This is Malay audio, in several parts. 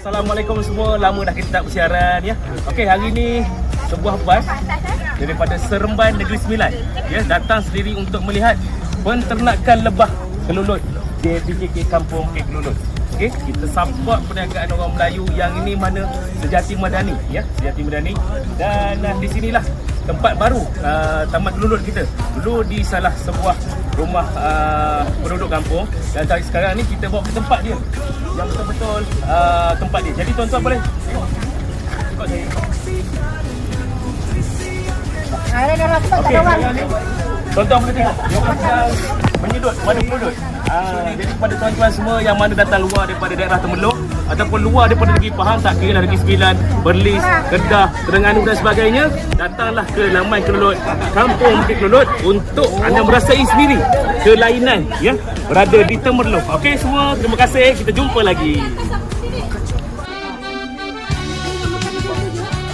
Assalamualaikum semua, lama dah kita tak bersiaran ya. Okey, hari ni sebuah bas daripada Seremban Negeri Sembilan ya datang sendiri untuk melihat penternakan lebah kelulut di PKK Kampung Kek Kelulut. Okey, kita support perniagaan orang Melayu yang ini mana Sejati Madani ya, Sejati Madani dan uh, di sinilah tempat baru uh, Taman Kelulut kita. Dulu di salah sebuah rumah uh, penduduk kampung dan hari sekarang ni kita bawa ke tempat dia yang betul-betul uh, tempat dia. Jadi tuan-tuan boleh tengok. Ikut saya. Ada dah rapat tak ni. Tuan-tuan boleh tengok. Dia orang sedang menyedut pada peludut. Ah, jadi kepada tuan-tuan semua yang mana datang luar daripada daerah Temeluk ataupun luar daripada negeri Pahang tak kira lah negeri Sembilan, Perlis, Kedah, Terengganu dan sebagainya, datanglah ke Lamai Kelulut, Kampung Bukit Kelulut untuk anda merasai sendiri kelainan ya berada di Temerloh. Okey semua, terima kasih. Kita jumpa lagi.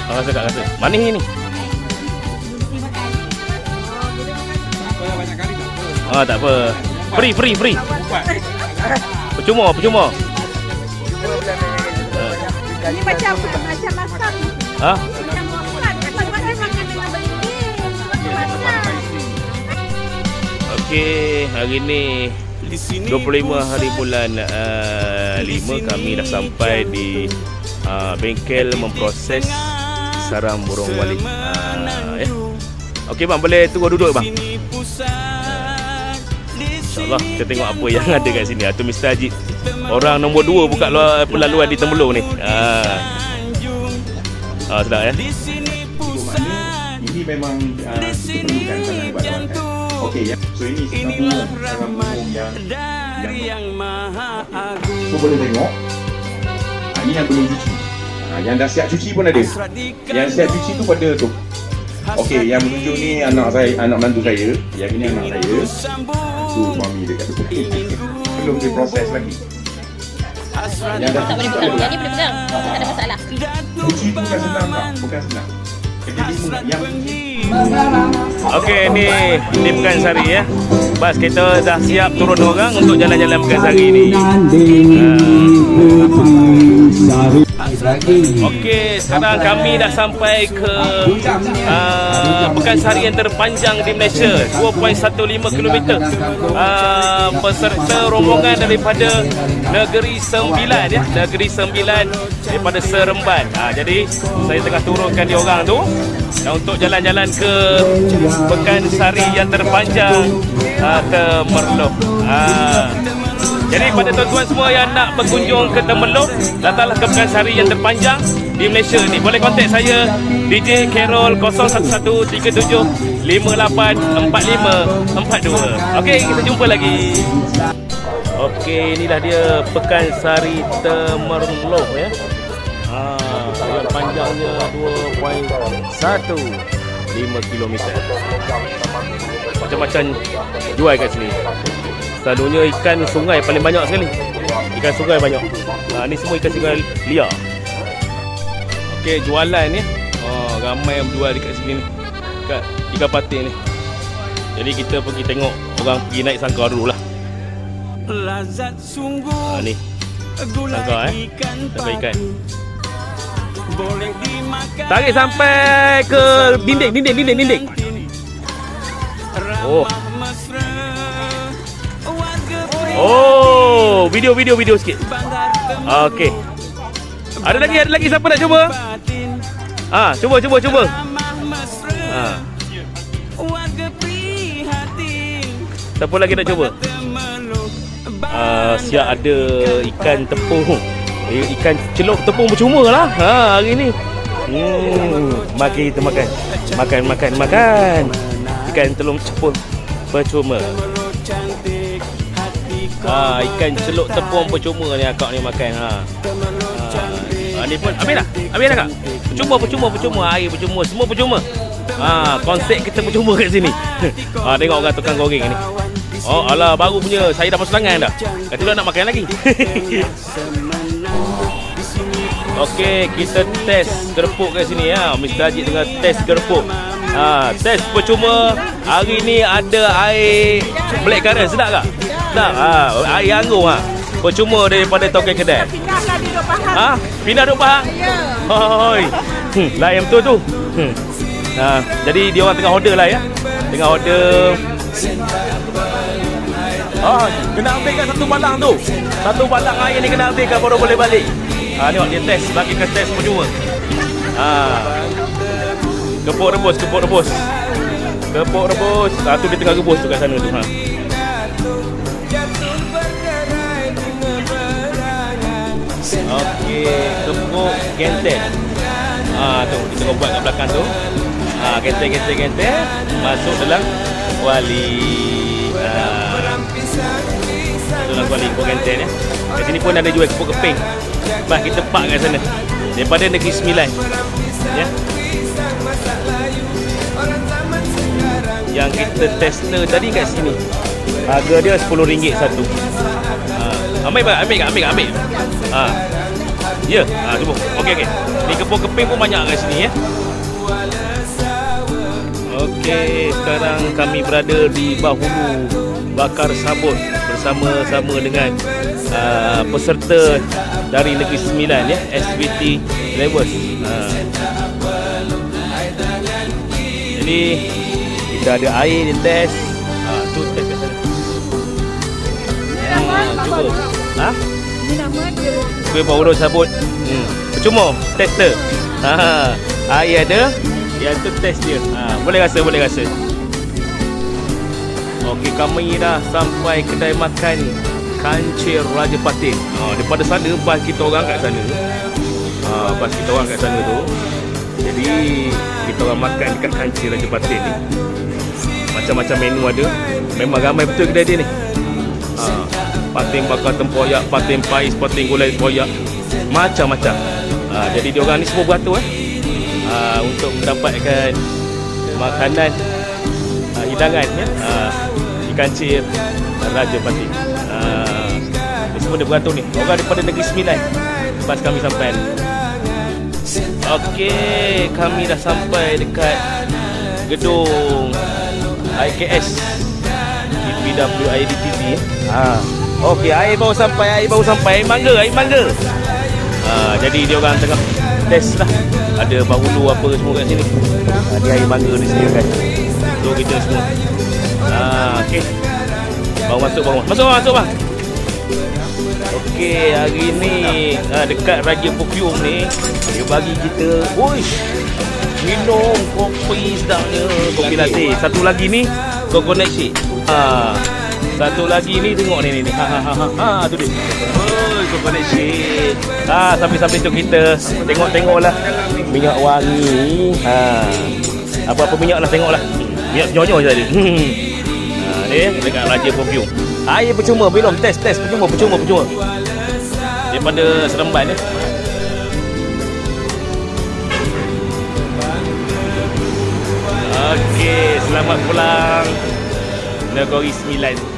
Oh, rasa tak rasa. Manis ni. Ah, tak apa. Free, free, free. Percuma, percuma. Ini macam macam masak. Ha? Macam masak. Macam makan makan dengan beli. Masak. Okey, hari ni 25 hari bulan uh, 5 kami dah sampai di uh, bengkel memproses sarang burung wali. Uh, ya. Okey bang, boleh tunggu duduk bang. InsyaAllah kita tengok apa yang ada kat sini. Itu Mr. Haji. Orang nombor 2 buka luar, pelaluan di Temelung ni. Ah. Ah, sedap ya. Ini memang uh, perlukan sangat bantuan kan. Okey ya. So ini sambung sambung yang yang So boleh tengok. Ha, ini yang belum cuci. Ha, yang dah siap cuci pun ada. Yang siap cuci tu pada tu. Okey, yang menunjuk ni anak saya, anak mantu saya. Yang ini anak saya. Tu suami dia kat tu. belum diproses lagi. Yang dah Tak boleh pegang. ada. Yang ni boleh pegang. Tak ada masalah. Bukan senang tak? Bukan senang. Jadi yang Okey ni ni Pekan Sari ya. Bas kita dah siap turun orang untuk jalan-jalan Pekan Sari ni. Okey, sekarang kami dah sampai ke uh, Pekan Sari yang terpanjang di Malaysia 2.15 km uh, Peserta rombongan daripada Negeri Sembilan ya. Negeri Sembilan daripada Seremban. Uh, Jadi saya tengah turunkan dia orang tu. Dan Untuk jalan-jalan ke Pekan Sari yang terpanjang uh, Temerloh uh, jadi kepada tuan-tuan semua yang nak berkunjung ke Temelung Datanglah ke Pekan Sari yang terpanjang di Malaysia ni. Boleh kontak saya DJ Carol 011737584542 Okey kita jumpa lagi. Okey inilah dia Pekan Sari Temerloh ya. Ha, Yang panjangnya 2.1 5 km Macam-macam jual kat sini Selalunya ikan sungai paling banyak sekali. Ikan sungai banyak. Ha, ni semua ikan sungai liar. Okey, jualan ni. Oh, ramai yang jual dekat sini ni. Dekat ikan patin ni. Jadi kita pergi tengok orang pergi naik sangkar dulu lah. Lazat Ha, sungguh ni. gulai Sangka, eh. ikan Sampai ikan. Boleh dimakan Tarik sampai ke dinding, dinding, dinding, dinding. Oh. Oh, video, video, video sikit. Okey. Ada lagi, ada lagi siapa nak cuba? Ah, cuba, cuba, cuba. Prihatin siapa lagi nak cuba? Uh, siap ada ikan tepung Eh, ikan celup tepung percuma lah ha, hari ni hmm, mari kita makan makan makan makan ikan telung tepung cantik hati ha, ikan celup tepung percuma ni akak ni makan ha. ha. ni pun habis dah habis dah kak percuma percuma percuma air percuma semua percuma ha, konsep kita percuma kat sini ha, tengok orang tukang goreng ni Oh alah baru punya saya dah masuk tangan dah. Kata dia nak makan lagi. Okey, kita test gerpuk kat sini ya. Mr. Haji tengah test gerpuk. Ha, test percuma. Hari ni ada air black currant sedap tak? Sedap. Ha, air anggur ha. Percuma daripada token kedai. Tinggalkan di duduk Pahang. Ha? Pindah duduk Pahang? Ya. Hoi. Hmm, lah yang betul tu. Hmm. Ha, jadi dia orang tengah order lah ya. Tengah order. Ah, kena ambilkan satu balang tu. Satu balang air ni kena ambilkan baru boleh balik. Ha, tengok dia test, bagi ke test semua. Ha. Kepuk rebus, kepuk rebus. Kepuk rebus. Ha, tu dia tengah rebus tu kat sana tu. Ha. Okey, kepuk genten. Ah tu kita buat kat belakang tu. Ah genten genten genten masuk dalam kuali. Ah. Dalam kuali kepuk genten ya. Kat sini pun ada jual kepuk keping. Bah kita pak kat sana. Daripada Negeri Sembilan. Ya. Yang kita tester tadi kat sini. Harga dia RM10 satu. Ah, ambil? Ambil? Ambil? Ambil. Ah. Ya, ha, cuba. Okey okey. Ni kepung keping pun banyak kat sini ya. Okey, sekarang kami berada di Bahulu Bakar Sabut bersama-sama dengan uh, peserta dari Negeri Sembilan ya, SBT Levels. Ha. Jadi kita ada air di test. Ha, tu test kat sana. Cuba. Ha? Ini nama dia. Kuih bawah sabut hmm. Percuma Tester ha. Air ada Yang tu test dia ha. Boleh rasa Boleh rasa Okey kami dah sampai kedai makan Kancil Raja Patin ha. Daripada sana Bas kita orang kat sana ha. Bas kita orang kat sana tu Jadi Kita orang makan dekat Kancil Raja Patin ni Macam-macam menu ada Memang ramai betul kedai dia ni ha. Patin bakar tempoyak, patin pais, patin gulai tempoyak. Macam-macam. Ha, Jadi diorang ni semua beratur eh. Ha, Untuk mendapatkan makanan ha, Hidangan ya. Ha, Ikan cir Raja Patin ha, Ni semua dia beratur ni. Orang daripada Negeri Sembilan. Lepas kami sampai. Okey, kami dah sampai dekat gedung IKS PWIDTV ha. Okey, air baru sampai, air baru sampai, air mangga, air mangga. Ha, jadi dia orang tengah test lah. Ada bahulu apa semua kat sini. Ha, dia air mangga disediakan. So kita semua. Ha, okey. Baru masuk, baru masuk. Masuk, masuk bang. Okey, hari ni ha, dekat Raja Perfume ni dia bagi kita, wush, minum kopi sedapnya, kopi latte. Satu lagi ni coconut shake. Ha, satu lagi ni tengok ni ni ni. Ha ha ha ha. Ha tu dia. Oh, coconut shake. Ha sambil-sambil tu kita tengok-tengoklah minyak wangi. Ha. Apa-apa minyak lah tengoklah. Minyak nyonyo je tadi. Hmm. Ha ni dekat Raja Perfume. Air percuma belum test test percuma percuma percuma. Daripada Seremban ya. Okey, selamat pulang Negeri Sembilan.